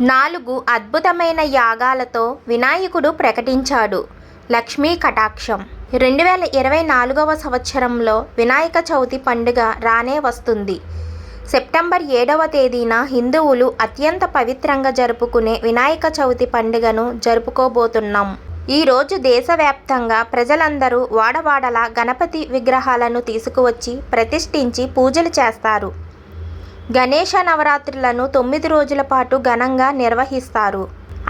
నాలుగు అద్భుతమైన యాగాలతో వినాయకుడు ప్రకటించాడు. లక్ష్మీ కటాక్షం. రెండు వేల ఇరవై నాలుగవ సంవత్సరంలో వినాయక చవితి పండుగ రానే వస్తుంది. సెప్టెంబర్ ఏడవ తేదీన హిందువులు అత్యంత పవిత్రంగా జరుపుకునే వినాయక చవితి పండుగను జరుపుకోబోతున్నాం. ఈరోజు దేశవ్యాప్తంగా ప్రజలందరూ వాడవాడలా గణపతి విగ్రహాలను తీసుకువచ్చి ప్రతిష్ఠించి పూజలు చేస్తారు. గణేష నవరాత్రులను తొమ్మిది రోజుల పాటు ఘనంగా నిర్వహిస్తారు.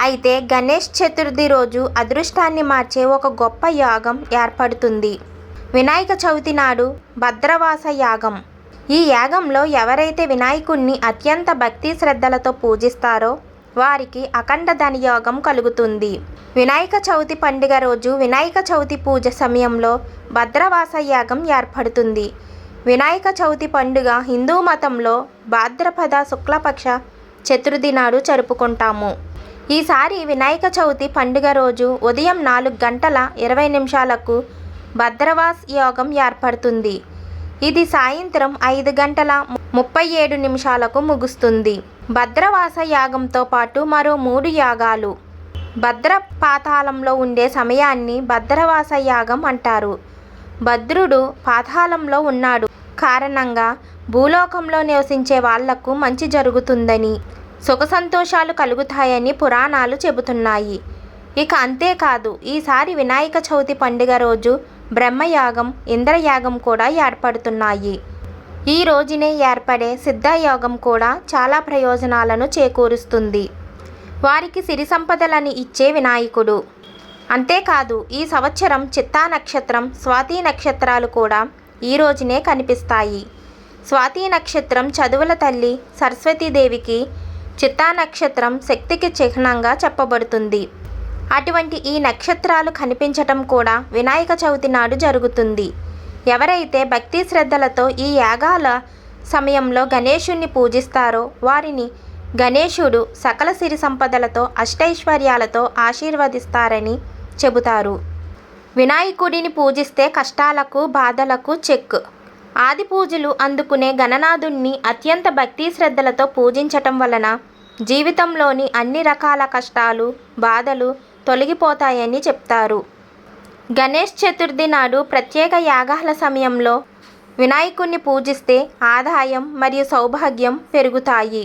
అయితే గణేష్ చతుర్థి రోజు అదృష్టాన్ని మార్చే ఒక గొప్ప యాగం ఏర్పడుతుంది. వినాయక చవితి నాడు భద్రవాస యాగం. ఈ యాగంలో ఎవరైతే వినాయకుణ్ణి అత్యంత భక్తి శ్రద్ధలతో పూజిస్తారో వారికి అఖండ ధనయోగం కలుగుతుంది. వినాయక చవితి పండుగ రోజు వినాయక చవితి పూజ సమయంలో భద్రవాస యాగం ఏర్పడుతుంది. వినాయక చవితి పండుగ హిందూ మతంలో భాద్రపద శుక్లపక్ష చతుర్థి నాడు జరుపుకుంటాము. ఈసారి వినాయక చవితి పండుగ రోజు ఉదయం నాలుగు గంటల ఇరవై నిమిషాలకు భద్రవాస్ యోగం ఏర్పడుతుంది. ఇది సాయంత్రం ఐదు గంటల ముప్పై ఏడు నిమిషాలకు ముగుస్తుంది. భద్రవాస యాగంతో పాటు మరో మూడు యాగాలు. భద్ర పాతాళంలో ఉండే సమయాన్ని భద్రవాస యాగం అంటారు. భద్రుడు పాతాళంలో ఉన్నాడు. కారణంగా భూలోకంలో నివసించే వాళ్ళకు మంచి జరుగుతుందని సుఖ సంతోషాలు కలుగుతాయని పురాణాలు చెబుతున్నాయి. ఇక అంతేకాదు ఈసారి వినాయక చవితి పండుగ రోజు బ్రహ్మయాగం ఇంద్రయాగం కూడా ఏర్పడుతున్నాయి. ఈ రోజునే ఏర్పడే సిద్ధయోగం కూడా చాలా ప్రయోజనాలను చేకూరుస్తుంది. వారికి సిరి సంపదలను ఇచ్చే వినాయకుడు. అంతేకాదు ఈ సంవత్సరం చిత్తా నక్షత్రం స్వాతి నక్షత్రాలు కూడా ఈ రోజునే కనిపిస్తాయి. స్వాతి నక్షత్రం చదువుల తల్లి సరస్వతీదేవికి చిత్తా నక్షత్రం శక్తికి చిహ్నంగా చెప్పబడుతుంది. అటువంటి ఈ నక్షత్రాలు కనిపించటం కూడా వినాయక చవితి నాడు జరుగుతుంది. ఎవరైతే భక్తి శ్రద్ధలతో ఈ యాగాల సమయంలో గణేశుణ్ణి పూజిస్తారో వారిని గణేశుడు సకల సిరి సంపదలతో అష్టైశ్వర్యాలతో ఆశీర్వదిస్తారని చెబుతారు. వినాయకుడిని పూజిస్తే కష్టాలకు బాధలకు చెక్. ఆది పూజలు అందుకునే గణనాథుణ్ణి అత్యంత భక్తి శ్రద్ధలతో పూజించటం వలన జీవితంలోని అన్ని రకాల కష్టాలు బాధలు తొలగిపోతాయని చెప్తారు. గణేష్ చతుర్థి నాడు ప్రత్యేక యాగాల సమయంలో వినాయకుణ్ణి పూజిస్తే ఆదాయం మరియు సౌభాగ్యం పెరుగుతాయి.